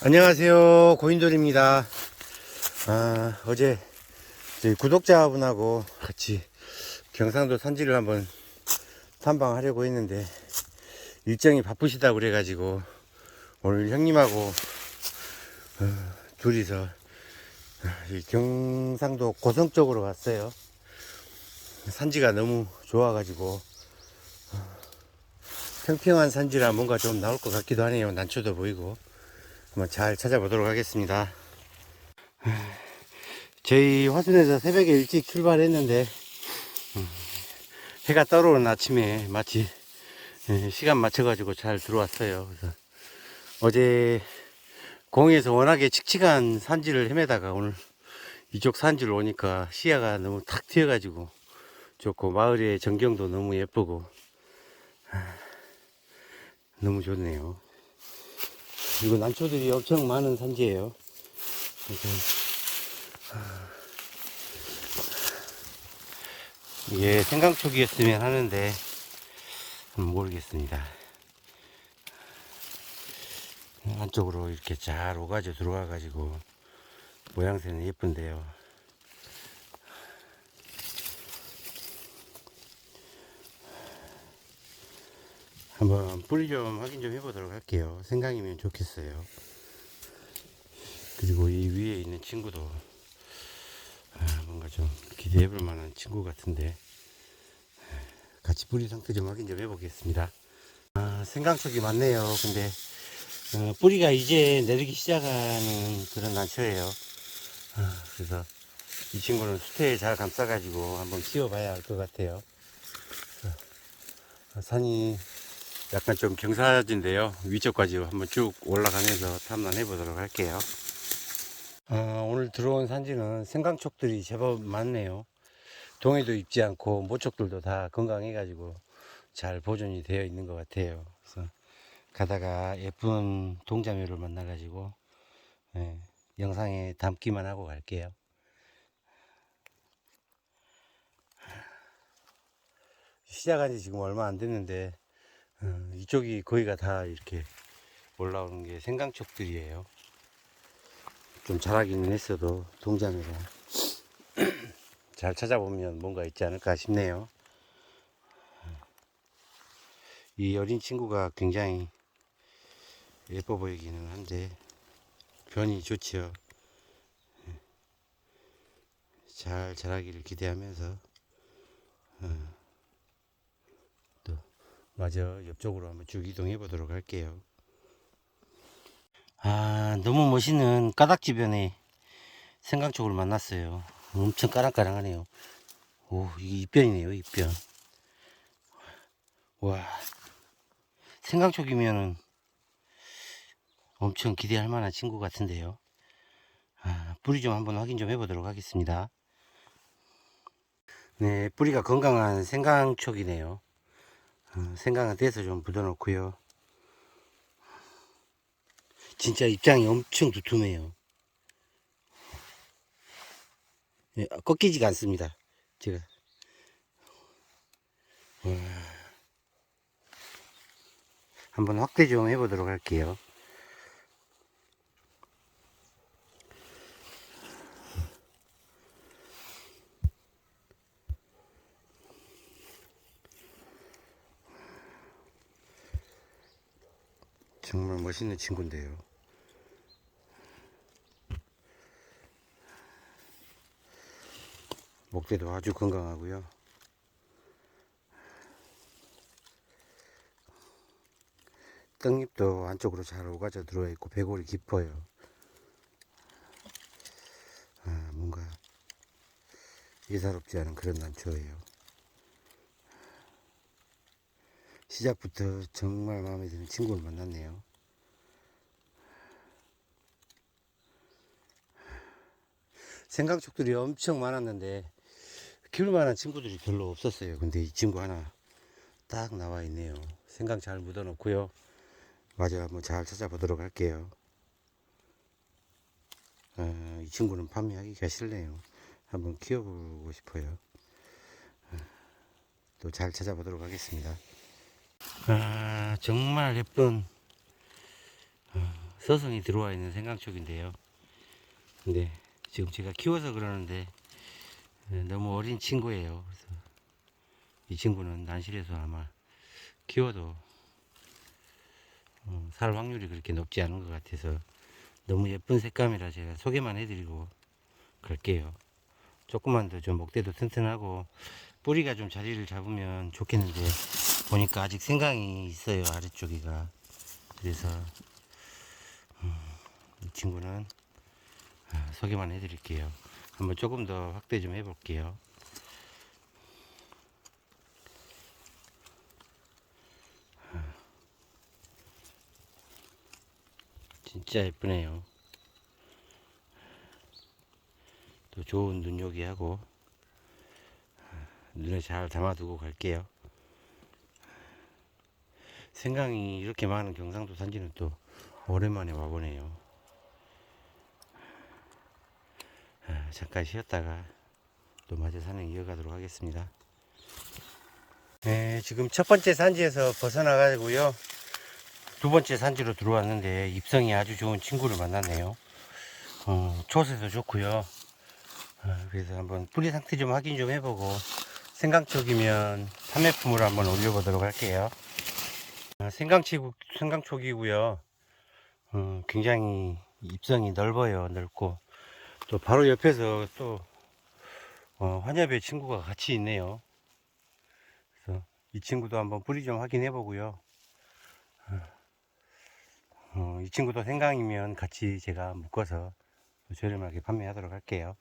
안녕하세요. 고인돌입니다. 아, 어제 구독자분하고 같이 경상도 산지를 한번 탐방하려고 했는데 일정이 바쁘시다 고 그래가지고 오늘 형님하고 어, 둘이서 이 경상도 고성 쪽으로 왔어요. 산지가 너무 좋아가지고 어, 평평한 산지라 뭔가 좀 나올 것 같기도 하네요. 난초도 보이고 한번 잘 찾아보도록 하겠습니다. 저희 화순에서 새벽에 일찍 출발했는데 음, 해가 떠오르는 아침에 마치 예, 시간 맞춰가지고 잘 들어왔어요. 그래서 어제 공에서 워낙에 칙칙한 산지를 헤매다가 오늘 이쪽 산지를 오니까 시야가 너무 탁 트여가지고 좋고 마을의 전경도 너무 예쁘고 아, 너무 좋네요. 이거 난초들이 엄청 많은 산지예요. 아, 이게 생강촉이었으면 하는데 음, 모르겠습니다. 안쪽으로 이렇게 잘 오가져 들어와 가지고 모양새는 예쁜데요. 한번 뿌리 좀 확인 좀 해보도록 할게요. 생강이면 좋겠어요. 그리고 이 위에 있는 친구도 아, 뭔가 좀 기대해 볼 만한 친구 같은데 아, 같이 뿌리 상태 좀 확인 좀 해보겠습니다. 아, 생강촉이 많네요. 근데 어, 뿌리가 이제 내리기 시작하는 그런 난초예요. 아, 그래서 이 친구는 수태에 잘 감싸가지고 한번 키워봐야 할 것 같아요. 어, 산이 약간 좀 경사진데요. 위쪽까지 한번 쭉 올라가면서 탐난해 보도록 할게요. 어, 오늘 들어온 산지는 생강촉들이 제법 많네요. 동해도 입지 않고 모촉들도 다 건강해가지고 잘 보존이 되어 있는 것 같아요. 그래서 가다가 예쁜 동자묘를 만나가지고 예, 영상에 담기만 하고 갈게요. 시작한 지 지금 얼마 안 됐는데 어, 이쪽이 거의가 다 이렇게 올라오는 게 생강촉들이에요. 좀 자라기는 했어도 동자매라 잘 찾아보면 뭔가 있지 않을까 싶네요. 이 어린 친구가 굉장히 예뻐 보이기는 한데 변이 좋지요. 잘 자라기를 기대하면서 어, 또 마저 옆쪽으로 한번 쭉 이동해 보도록 할게요. 아, 너무 멋있는 까닭지변에 생강촉을 만났어요. 엄청 까랑까랑하네요. 오, 이게 입변이네요, 입변. 와, 생강촉이면은 엄청 기대할 만한 친구 같은데요. 아, 뿌리 좀 한번 확인 좀 해보도록 하겠습니다. 네, 뿌리가 건강한 생강촉이네요. 어, 생강은 떼서 좀 묻어놓고요. 진짜 입장이 엄청 두툼해요. 예, 꺾이지가 않습니다. 제가. 와. 한번 확대 좀 해보도록 할게요. 정말 멋있는 친구인데요. 목대도 아주 건강하고요. 떡잎도 안쪽으로 잘 오가져 들어와 있고 배골이 깊어요. 아, 뭔가 예사롭지 않은 그런 난초예요. 시작부터 정말 마음에 드는 친구를 만났네요. 생강촉들이 엄청 많았는데 키울 만한 친구들이 별로 없었어요. 근데 이 친구 하나 딱 나와 있네요. 생강 잘 묻어 놓고요. 마저 한번 잘 찾아보도록 할게요. 아, 이 친구는 판매하기가 싫네요. 한번 키워보고 싶어요. 또잘 찾아보도록 하겠습니다. 아, 정말 예쁜 어, 서성이 들어와 있는 생강촉인데요. 근데 지금 제가 키워서 그러는데 예, 너무 어린 친구예요. 그래서 이 친구는 난실에서 아마 키워도 어, 살 확률이 그렇게 높지 않은 것 같아서 너무 예쁜 색감이라 제가 소개만 해드리고 갈게요. 조금만 더 좀 목대도 튼튼하고 뿌리가 좀 자리를 잡으면 좋겠는데 보니까 아직 생강이 있어요 아래쪽이가 그래서 음, 이 친구는 아, 소개만 해드릴게요. 한번 조금 더 확대 좀 해볼게요. 진짜 예쁘네요. 또 좋은 눈요기하고 눈에 잘 담아두고 갈게요. 생강이 이렇게 많은 경상도 산지는 또 오랜만에 와보네요. 아, 잠깐 쉬었다가 또 마저 산행 이어가도록 하겠습니다. 네, 지금 첫 번째 산지에서 벗어나가고요. 두 번째 산지로 들어왔는데 입성이 아주 좋은 친구를 만났네요. 어, 초세도 좋고요. 어, 그래서 한번 뿌리 상태 좀 확인 좀 해보고 생강 쪽이면 판매품으로 한번 올려보도록 할게요. 아, 생강치국 생강촉이고요. 어, 굉장히 입성이 넓어요, 넓고 또 바로 옆에서 또 어, 환엽의 친구가 같이 있네요. 그래서 이 친구도 한번 뿌리 좀 확인해 보고요. 어, 이 친구도 생강이면 같이 제가 묶어서 저렴하게 판매하도록 할게요.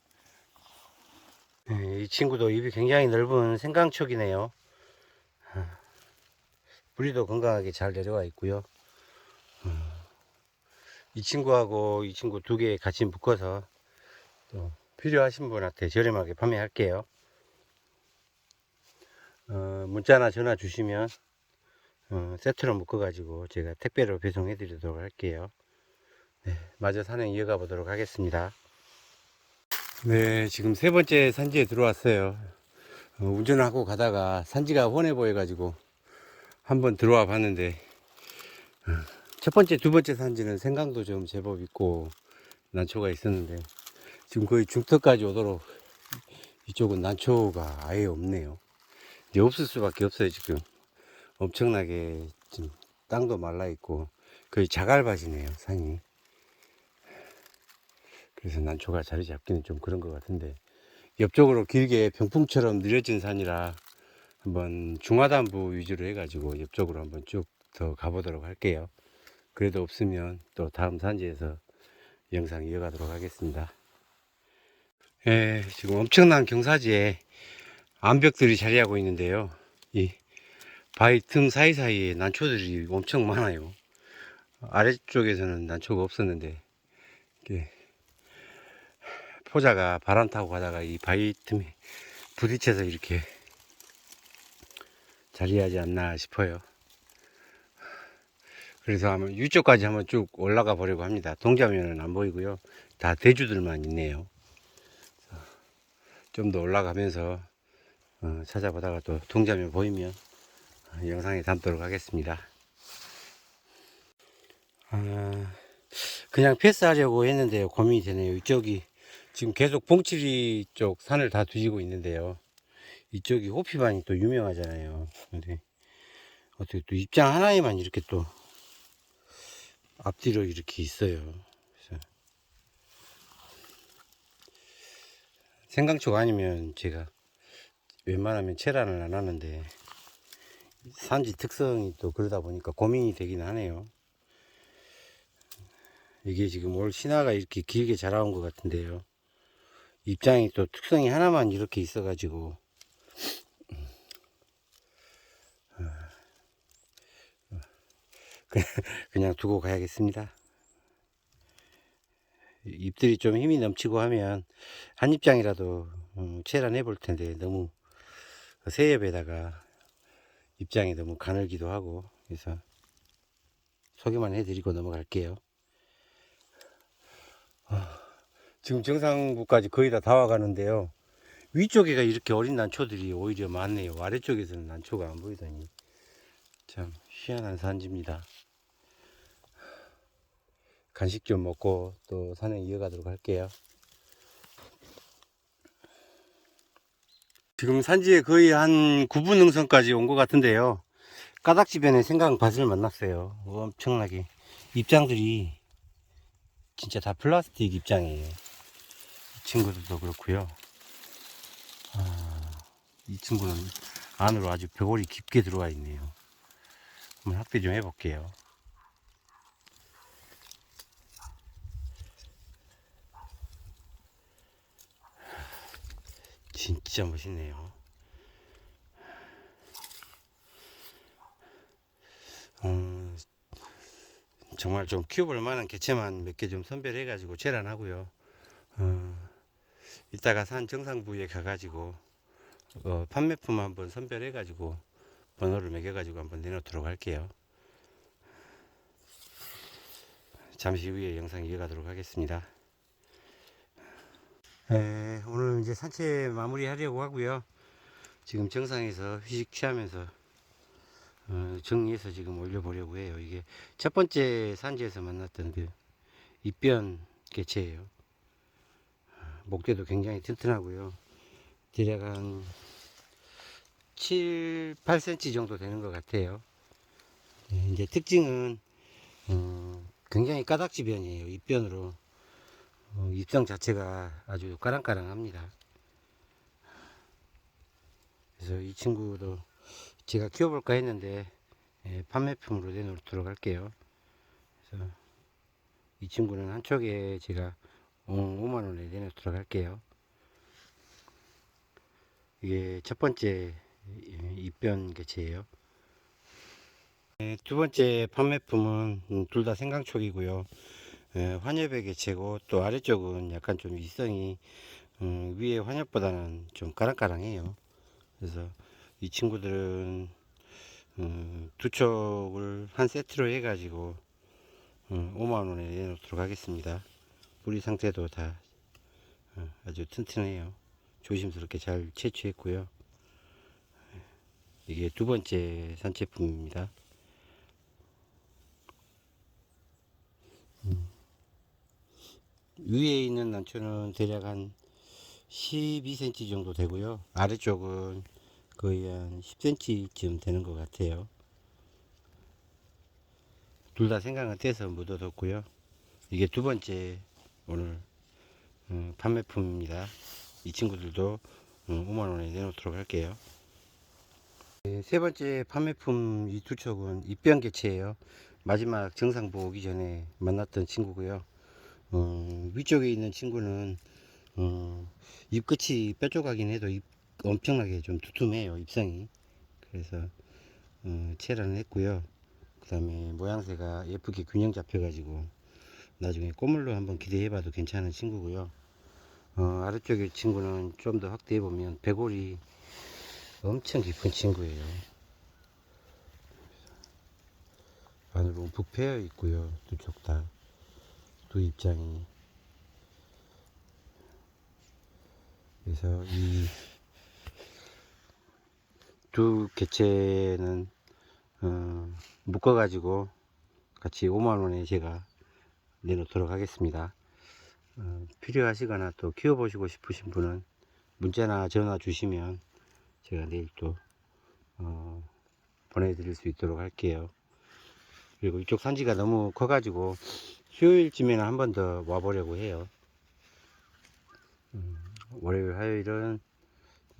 네, 이 친구도 입이 굉장히 넓은 생강촉이네요. 아, 뿌리도 건강하게 잘 내려와 있고요. 어, 이 친구하고 이 친구 두 개 같이 묶어서 또 필요하신 분한테 저렴하게 판매할게요. 어, 문자나 전화 주시면 어, 세트로 묶어가지고 제가 택배로 배송해 드리도록 할게요. 네, 마저 산행 이어가 보도록 하겠습니다. 네, 지금 세 번째 산지에 들어왔어요. 어, 운전하고 가다가 산지가 훤해 보여가지고 한번 들어와 봤는데 어, 첫 번째, 두 번째 산지는 생강도 좀 제법 있고 난초가 있었는데 지금 거의 중턱까지 오도록 이쪽은 난초가 아예 없네요. 이제 없을 수밖에 없어요 지금. 엄청나게 지금 땅도 말라 있고 거의 자갈밭이네요 산이. 그래서 난초가 자리 잡기는 좀 그런 것 같은데 옆쪽으로 길게 병풍처럼 느려진 산이라 한번 중하단부 위주로 해가지고 옆쪽으로 한번 쭉 더 가보도록 할게요. 그래도 없으면 또 다음 산지에서 영상 이어가도록 하겠습니다. 예, 지금 엄청난 경사지에 암벽들이 자리하고 있는데요. 이 바위 틈 사이사이에 난초들이 엄청 많아요. 아래쪽에서는 난초가 없었는데, 이게 포자가 바람 타고 가다가 이 바위 틈에 부딪혀서 이렇게 자리하지 않나 싶어요. 그래서 한번 위쪽까지 한번 쭉 올라가 보려고 합니다. 동자면은 안 보이고요. 다 대주들만 있네요. 좀 더 올라가면서 어, 찾아보다가 또 동자면 보이면 어, 영상에 담도록 하겠습니다. 아, 그냥 패스하려고 했는데요. 고민이 되네요. 이쪽이 지금 계속 봉치리 쪽 산을 다 뒤지고 있는데요. 이쪽이 호피반이 또 유명하잖아요. 근데 어떻게 또 입장 하나에만 이렇게 또 앞뒤로 이렇게 있어요. 그래서 생강초가 아니면 제가 웬만하면 체란을 안 하는데 산지 특성이 또 그러다 보니까 고민이 되긴 하네요. 이게 지금 올 신화가 이렇게 길게 자라온 것 같은데요. 입장이 또 특성이 하나만 이렇게 있어가지고 그냥 두고 가야겠습니다. 잎들이 좀 힘이 넘치고 하면 한 입장이라도 음, 체란해 볼 텐데 너무 새엽에다가 입장이 너무 가늘기도 하고 그래서 소개만 해드리고 넘어갈게요. 아, 지금 정상부까지 거의 다 다 와가는데요. 위쪽에가 이렇게 어린 난초들이 오히려 많네요. 아래쪽에서는 난초가 안 보이더니 참 희한한 산지입니다. 간식 좀 먹고 또 산에 이어가도록 할게요. 지금 산지에 거의 한 9분 능선까지 온 것 같은데요. 까닥지변에 생강밭을 만났어요. 엄청나게. 입장들이 진짜 다 플라스틱 입장이에요. 이 친구들도 그렇고요. 아, 이 친구는 안으로 아주 벽골이 깊게 들어와 있네요. 한번 확대 좀 해볼게요. 진짜 멋있네요. 음, 정말 좀 키워볼 만한 개체만 몇 개 좀 선별해 가지고 재란하고요. 어, 이따가 산 정상부에 가가지고 어, 판매품 한번 선별해 가지고 번호를 매겨 가지고 한번 내놓도록 할게요. 잠시 후에 영상 이어가도록 하겠습니다. 에, 오늘 이제 산책 마무리 하려고 하고요. 지금 정상에서 휴식 취하면서 어, 정리해서 지금 올려보려고 해요. 이게 첫 번째 산지에서 만났던 그 입변 개체예요. 목대도 굉장히 튼튼하고요. 대략 한 7, 8cm 정도 되는 것 같아요. 네, 이제 특징은 어, 굉장히 까닥지 변이에요. 입변으로 어, 입성 자체가 아주 까랑까랑합니다. 그래서 이 친구도 제가 키워볼까 했는데 예, 판매품으로 내놓도록 할게요. 그래서 이 친구는 한 촉에 제가 5만 원에 내놓도록 할게요. 이게 첫 번째 입변 개체예요. 네, 두 번째 판매품은 둘 다 생강촉이고요. 예, 환엽의 개체고 또 아래쪽은 약간 좀 위성이 음, 위에 환엽보다는 좀 까랑까랑해요. 그래서 이 친구들은 음, 두 촉을 한 세트로 해가지고 음, 5만원에 내놓도록 하겠습니다. 뿌리 상태도 다 어, 아주 튼튼해요. 조심스럽게 잘 채취했고요. 이게 두 번째 산채품입니다. 위에 있는 난초는 대략 한 12cm 정도 되고요. 아래쪽은 거의 한 10cm쯤 되는 것 같아요. 둘 다 생강은 떼서 묻어뒀고요. 이게 두 번째 오늘 음, 판매품입니다. 이 친구들도 음, 5만원에 내놓도록 할게요. 네, 세 번째 판매품 이두 촉은 입변 개체예요. 마지막 정상부 오기 전에 만났던 친구고요. 어, 위쪽에 있는 친구는 어, 입끝이 뾰족하긴 해도 입, 엄청나게 좀 두툼해요 입상이. 그래서 어, 체란을 했고요. 그 다음에 모양새가 예쁘게 균형 잡혀 가지고 나중에 꼬물로 한번 기대해 봐도 괜찮은 친구고요. 어, 아래쪽에 친구는 좀 더 확대해 보면 배골이 엄청 깊은 친구예요. 안으로 움푹 패여 있고요. 두쪽 다 두 입장이. 그래서 이 두 개체는 어, 묶어 가지고 같이 5만원에 제가 내놓도록 하겠습니다. 어, 필요하시거나 또 키워보시고 싶으신 분은 문자나 전화 주시면 제가 내일 또 어, 보내드릴 수 있도록 할게요. 그리고 이쪽 산지가 너무 커 가지고 수요일쯤에는 한 번 더 와보려고 해요. 음, 월요일 화요일은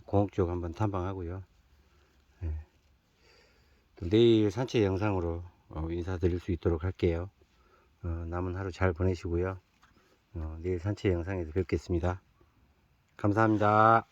공옥 쪽 한번 탐방하고요. 네. 또 내일 산책 영상으로 어, 인사드릴 수 있도록 할게요. 어, 남은 하루 잘 보내시고요. 어, 내일 산책 영상에서 뵙겠습니다. 감사합니다